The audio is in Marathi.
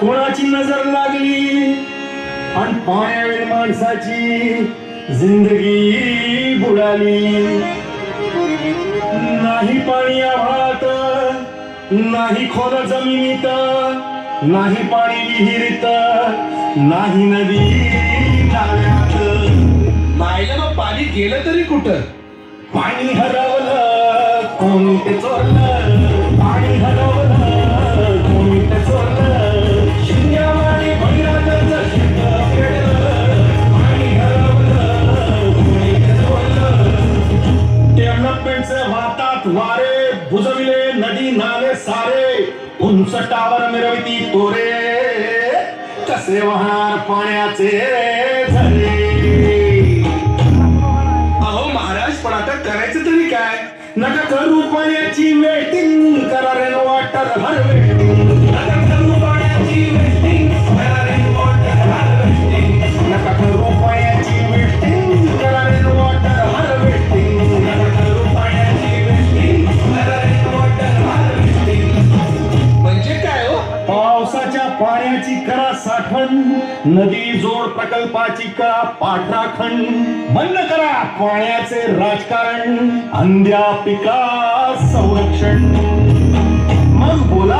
कोणाची नजर लागली? आणि पाण्यावेळ माणसाची जिंदगी बुडाली. नाही पाणी आभाळात नाही खोल जमिनीत नाही पाणी विहिरीत नाही नदी मग पाणी गेलं तरी कुठं? पाणी हरवलं कोणी ते चोरलं? डेव्हलपमेंटचे वाहतात वारे बुजविले नदी नाले सारे. उंच टावर मिरविती तोरे कसे वाहणार पाण्याचे झरे? अहो महाराज पण आता करायचं तरी काय? नका करू पाण्याची वेटिंग करा रे वॉटर हरवे. पाण्याची करा साठवण नदी जोड प्रकल्पाची करा पाठराखण. बंद करा पाण्याचे राजकारण अंध्या पिका संरक्षण. मग बोला